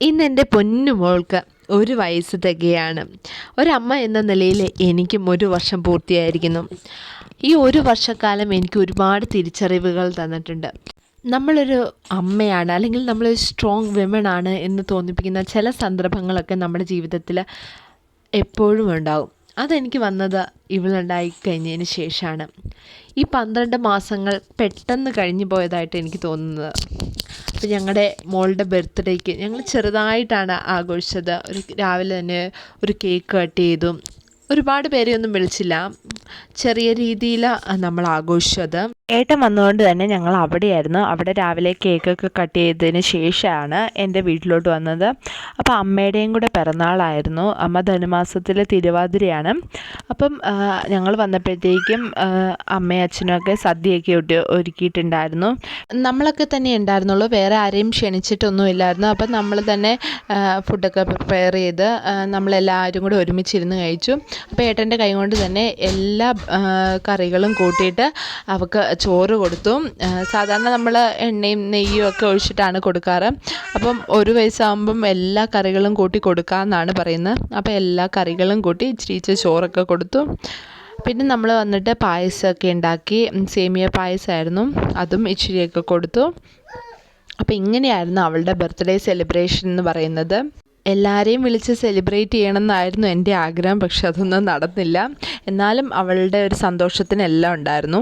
ഇന്ന് എന്റെ പൊന്നു മോൾക്ക് ഒരു വയസ്സ് തികയാണ്. ഒരമ്മ എന്ന നിലയിൽ എനിക്കും ഒരു വർഷം പൂർത്തിയായിരിക്കുന്നു. ഈ ഒരു വർഷക്കാലം എനിക്ക് ഒരുപാട് തിരിച്ചറിവുകൾ തന്നിട്ടുണ്ട്. നമ്മളൊരു അമ്മയാണ് അല്ലെങ്കിൽ നമ്മളൊരു സ്ട്രോങ് വിമൺ ആണ് എന്ന് തോന്നിപ്പിക്കുന്ന ചില സന്ദർഭങ്ങളൊക്കെ നമ്മുടെ ജീവിതത്തിൽ എപ്പോഴും ഉണ്ടാവും. അതെനിക്ക് വന്നത് ഇവളുണ്ടായി കഴിഞ്ഞതിന് ശേഷമാണ് ഈ പന്ത്രണ്ട് മാസങ്ങൾ പെട്ടെന്ന് കഴിഞ്ഞു പോയതായിട്ട് എനിക്ക് തോന്നുന്നത്. അപ്പോൾ ഞങ്ങളുടെ മോളുടെ ബർത്ത്ഡേക്ക് ഞങ്ങൾ ചെറുതായിട്ടാണ് ആഘോഷിച്ചത്. ഒരു രാവിലെ തന്നെ ഒരു കേക്ക് കട്ട് ചെയ്തു. ഒരുപാട് പേരെയൊന്നും വിളിച്ചില്ല. ചെറിയ രീതിയിൽ നമ്മൾ ആഘോഷിച്ചത് ഏട്ടൻ വന്നതുകൊണ്ട് തന്നെ ഞങ്ങൾ അവിടെയായിരുന്നു. അവിടെ രാവിലെ കേക്കൊക്കെ കട്ട് ചെയ്തതിന് ശേഷമാണ് എന്റെ വീട്ടിലോട്ട് വന്നത്. അപ്പോൾ അമ്മയുടെയും കൂടെ പിറന്നാളായിരുന്നു. അമ്മ ധനുമാസത്തിലെ തിരുവാതിരയാണ്. അപ്പം ഞങ്ങൾ വന്നപ്പോഴത്തേക്കും അമ്മയും അച്ഛനും ഒക്കെ സദ്യയൊക്കെ ഒട്ടി ഒരുക്കിയിട്ടുണ്ടായിരുന്നു. നമ്മളൊക്കെ തന്നെ ഉണ്ടായിരുന്നുള്ളൂ. വേറെ ആരെയും ക്ഷണിച്ചിട്ടൊന്നും ഇല്ലായിരുന്നു. അപ്പം നമ്മൾ തന്നെ ഫുഡൊക്കെ പ്രിപ്പയർ ചെയ്ത് നമ്മളെല്ലാവരും കൂടെ ഒരുമിച്ചിരുന്ന് കഴിച്ചു. അപ്പോൾ ഏട്ടന്റെ കൈ കൊണ്ട് തന്നെ എല്ലാ കറികളും കൂട്ടിയിട്ട് അവൾക്ക് ചോറ് കൊടുത്തു. സാധാരണ നമ്മൾ എണ്ണയും നെയ്യും ഒക്കെ ഒഴിച്ചിട്ടാണ് കൊടുക്കാറ്. അപ്പം ഒരു വയസ്സാകുമ്പം എല്ലാ കറികളും കൂട്ടി കൊടുക്കാമെന്നാണ് പറയുന്നത്. അപ്പോൾ എല്ലാ കറികളും കൂട്ടി ഇച്ചിരി ഇച്ചിരി ചോറൊക്കെ കൊടുത്തു. പിന്നെ നമ്മൾ വന്നിട്ട് പായസമൊക്കെ ഉണ്ടാക്കി. സേമിയ പായസമായിരുന്നു. അതും ഇച്ചിരിയൊക്കെ കൊടുത്തു. അപ്പോൾ ഇങ്ങനെയായിരുന്നു അവളുടെ ബർത്ത്ഡേ സെലിബ്രേഷൻ എന്ന് പറയുന്നത്. എല്ലാവരെയും വിളിച്ച് സെലിബ്രേറ്റ് ചെയ്യണമെന്നായിരുന്നു എന്റെ ആഗ്രഹം പക്ഷെ അതൊന്നും നടന്നില്ല. എന്നാലും അവളുടെ ഒരു സന്തോഷത്തിന് എല്ലാം ഉണ്ടായിരുന്നു.